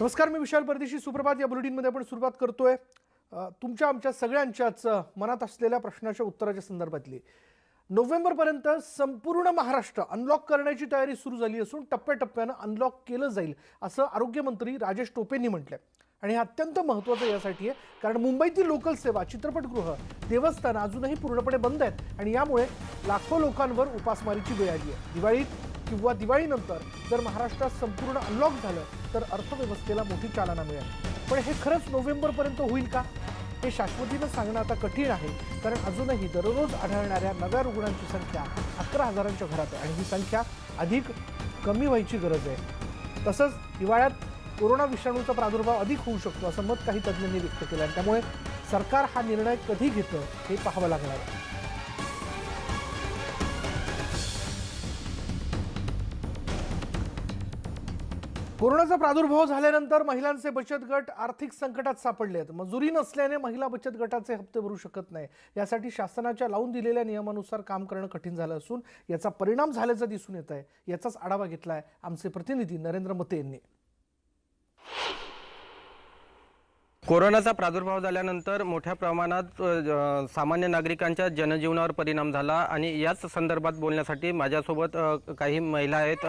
नमस्कार मी विशाल परदेशी सुप्रभात. या बुलेटिनमध्ये आपण सुरुवात करतोय. तुमच्या आमच्या सगळ्यांच्याच मनात असलेल्या प्रश्नाच्या उत्तराच्या संदर्भातली. नोव्हेंबरपर्यंत संपूर्ण महाराष्ट्र अनलॉक करण्याची तयारी सुरू झाली असून टप्प्याटप्प्यानं अनलॉक केलं जाईल असं आरोग्यमंत्री राजेश टोपेंनी म्हटलंय. आणि हे अत्यंत महत्त्वाचं यासाठी आहे कारण मुंबईतील लोकल सेवा चित्रपटगृह देवस्थानं अजूनही पूर्णपणे बंद आहेत. आणि यामुळे लाखो लोकांवर उपासमारीची वेळ आली आहे. दिवाळीत किंवा दिवाळीनंतर जर महाराष्ट्रात संपूर्ण अनलॉक झालं तर अर्थव्यवस्थेला मोठी चालना मिळेल. पण हे खरंच नोव्हेंबरपर्यंत होईल का? हे शाश्वतीनं सांगणं आता कठीण आहे कारण अजूनही दररोज आढळणाऱ्या नव्या रुग्णांची संख्या अकरा हजारांच्या घरात आहे. आणि ही संख्या अधिक कमी व्हायची गरज आहे. तसंच हिवाळ्यात कोरोना विषाणूचा प्रादुर्भाव अधिक होऊ शकतो असं मत काही तज्ज्ञांनी व्यक्त केलं आहे. त्यामुळे सरकार हा निर्णय कधी घेतं हे पाहावं लागणार आहे. कोरोनाचा प्रादुर्भाव झाल्यानंतर महिलांचे बचत गट आर्थिक संकटात सापडले आहेत. मजुरी नसल्याने महिला बचत गटाचे हप्ते भरू शकत नाही. यासाठी शासनाच्या लावून दिलेल्या नियमानुसार काम करणं कठीण झालं असून याचा परिणाम झाल्याचं दिसून येत आहे. याचाच आढावा घेतला आहे आमचे प्रतिनिधी नरेंद्र मते यांनी. कोरोनाचा प्रादुर्भाव झाल्यानंतर मोठ्या प्रमाणात ज- सामान्य नागरिकांच्या जनजीवनावर परिणाम झाला आणि याच संदर्भात बोलण्यासाठी माझ्यासोबत काही महिला आहेत.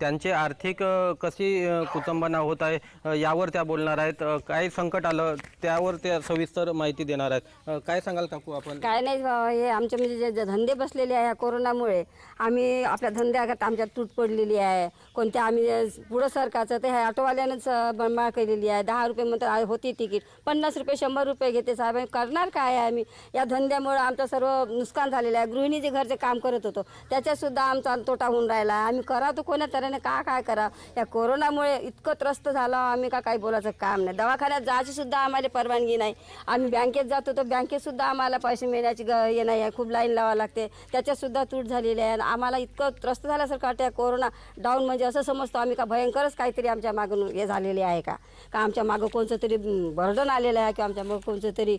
त्यांचे आर्थिक कशी कुटुंबना कुचंबना होत आहे यावर त्या बोलणार आहेत. काय संकट आलं त्यावर त्या सविस्तर माहिती देणार आहेत. काय सांगाल काकू आपण? काय नाही हे आमचे म्हणजे जे- धंदे बसलेले आहे कोरोनामुळे आम्ही आपल्या धंद्यात आमच्या तूट पडलेली आहे. कोणत्या आम्ही पुढं सरकारचं ते ह्या ऑटोवाल्यानंच बनमाळ केलेली आहे. दहा रुपये म्हणतात होती तिकीट पन्नास रुपये शंभर रुपये घेते साहेब. करणार काय आहे आम्ही? या धंद्यामुळं आमचं सर्व नुकसान झालेलं आहे. गृहिणी जे घरचे काम करत होतो त्याच्यातसुद्धा आमचा तोटा होऊन राहिला. आहे आम्ही करा तो कोण्या तऱ्हेने का काय करा? या कोरोनामुळे इतकं त्रस्त झालं आम्ही का काही बोलायचं काम नाही. दवाखान्यात जायचीसुद्धा आम्हाला परवानगी नाही. आम्ही बँकेत जातो तर बँकेतसुद्धा आम्हाला पैसे मिळण्याची ग हे नाही आहे. खूप लाईन लावावं लागते. त्याच्यातसुद्धा तूट झालेली आहे. आणि आम्हाला इतकं त्रस्त झाल्यासारखं वाटतं कोरोना डाऊन म्हणजे असं समजतो आम्ही का भयंकरच काहीतरी आमच्या मागून हे झालेले आहे का? का आमच्या मागं कोणतं तरी बर्डन आलेलं आहे किंवा आमच्या कोणतं तरी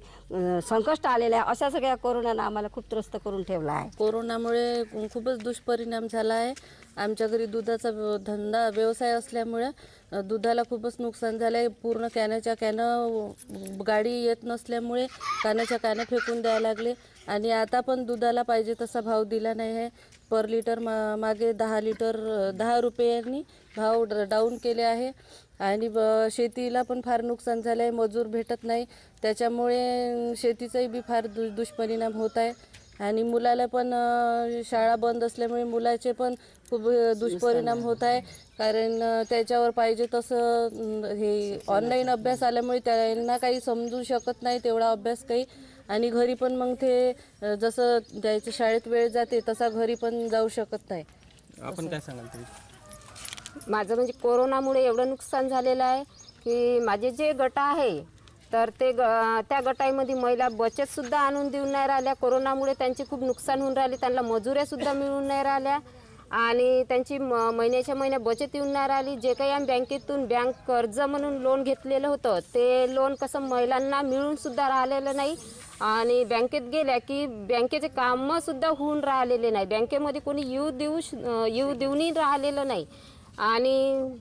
संकष्ट आलेलं आहे. अशा सगळ्या कोरोनानं आम्हाला खूप त्रस्त करून ठेवला आहे. कोरोनामुळे खूपच दुष्परिणाम झाला आहे. आमच्या घरी दुधाचा धंदा व्यवसाय असल्यामुळे दुधाला खूपच नुकसान झालं आहे पूर्ण कॅनाच्या कॅनं गाडी येत नसल्यामुळे कानाच्या कॅनं फेकून द्यायला लागले. आणि आता पण दुधाला पाहिजे तसा भाव दिला नाही आहे. पर लिटर मा मागे दहा लिटर दहा रुपयांनी भाव ड- डाऊन केले आहे. आणि ब- शेतीला पण फार नुकसान झालं आहे मजूर भेटत नाही. त्याच्यामुळे शेतीचाही बी फार दु दुष्परिणाम होत आहे. आणि मुलाला पण शाळा बंद असल्यामुळे मुलाचे पण खूप दुष्परिणाम होत आहे. कारण त्याच्यावर पाहिजे तसं हे ऑनलाईन अभ्यास आल्यामुळे त्यांना काही समजू शकत नाही तेवढा अभ्यास काही. आणि घरी पण मग ते जसं त्याच्या शाळेत वेळ जाते तसा घरी पण जाऊ शकत नाही. आपण काय सांगाल माझं म्हणजे कोरोनामुळे एवढं नुकसान झालेलं आहे की माझे जे गट आहे तर ते ग त्या गटाईमध्ये महिला बचतसुद्धा आणून देऊन नाही राहिल्या. कोरोनामुळे त्यांचे खूप नुकसान होऊन राहिले. त्यांना मजुऱ्यासुद्धा मिळून नाही राहिल्या. आणि त्यांची म महिन्याच्या महिन्या बचत येऊन नाही राहिली. जे काही आम्ही बँकेतून बँक कर्ज म्हणून लोन घेतलेलं होतं ते लोन कसं महिलांना मिळूनसुद्धा राहिलेलं नाही. आणि बँकेत गेल्या की बँकेचे कामंसुद्धा होऊन राहिलेले नाही. बँकेमध्ये कोणी येऊ देऊ श- येऊ देऊनही राहिलेलं नाही. आणि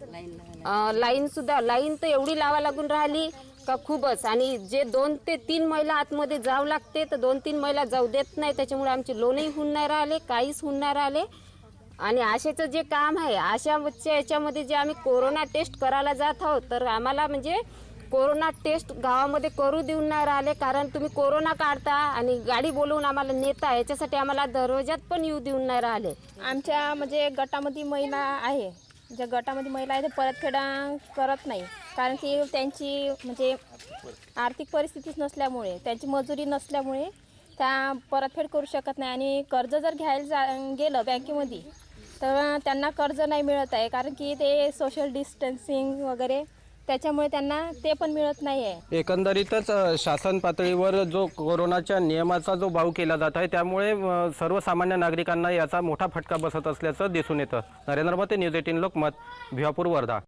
लाईन सुद्धा लाईन तर एवढी लावा लागून राहिली का खूपच. आणि जे दोन ते तीन महिला आतमध्ये जावं लागते तर दोन तीन महिला जाऊ देत नाही. त्याच्यामुळे आमचे लोनही होऊन नाही राहिले काहीच होऊन नाही राहिले. आणि आशेचं जे काम आहे आशाच्या याच्यामध्ये जे आम्ही कोरोना टेस्ट करायला जात आहोत तर आम्हाला म्हणजे कोरोना टेस्ट गावामध्ये करू देऊन नाही राहिले. कारण तुम्ही कोरोना काढता आणि गाडी बोलवून आम्हाला नेता याच्यासाठी आम्हाला दरवाजात पण येऊ देऊन नाही राहिले. आमच्या म्हणजे गटामध्ये महिला आहे. ज्या गटामध्ये महिला आहे ते परतफेडा करत नाही. कारण की त्यांची म्हणजे आर्थिक परिस्थितीच नसल्यामुळे त्यांची मजुरी नसल्यामुळे त्या परतफेड करू शकत नाही. आणि कर्ज जर घ्यायला जा गेलं बँकेमध्ये तर त्यांना कर्ज नाही मिळत आहे. कारण की ते सोशल डिस्टन्सिंग वगैरे त्याच्यामुळे त्यांना ते पण मिळत नाही आहे एकंदरीतच अ, शासन पातळीवर जो कोरोनाच्या नियमाचा जो भाव केला जात आहे त्यामुळे अ, सर्वसामान्य नागरिकांना याचा मोठा फटका बसत असल्याचं दिसून येतं. नरेंद्र मते न्यूज एटीन लोकमत भिवापूर वर्धा.